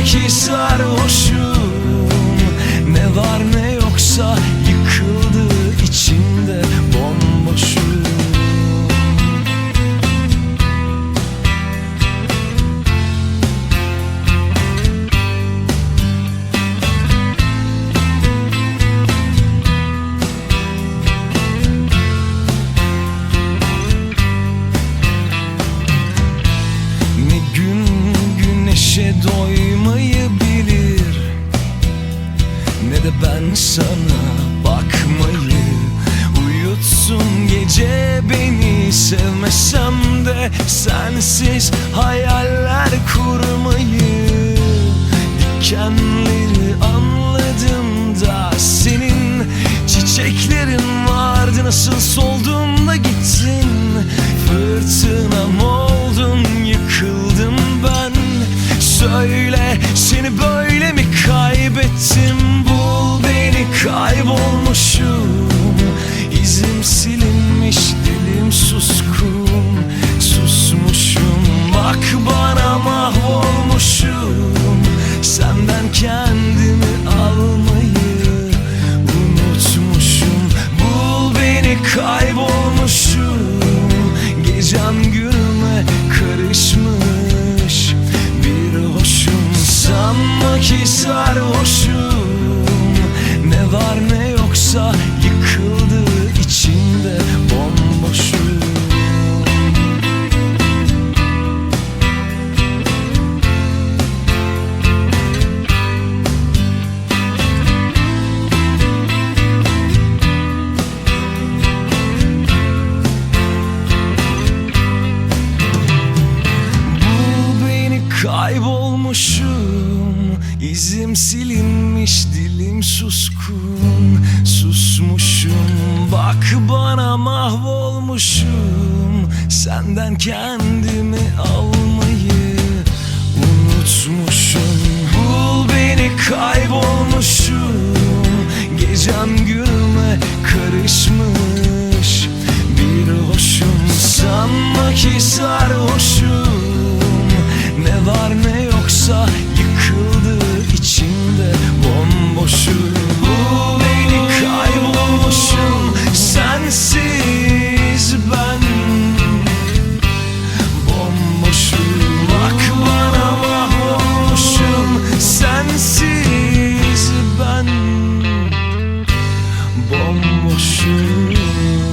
sanma ki sana bakmayı Uyutsun gece beni. Sevmesem de Sensiz hayaller kurmayı. Dikenleri anladım da Senin çiçeklerin vardı. Nasıl soldun İzim silinmiş dilim suskun Susmuşum. Bak bana mahvolmuşum. Senden kendimi almayı unutmuşum. Bul beni kaybolmuşum. Gecem günüme karışmış. Bir hoşum sanma ki sarhoşum sensiz ben Bomboşum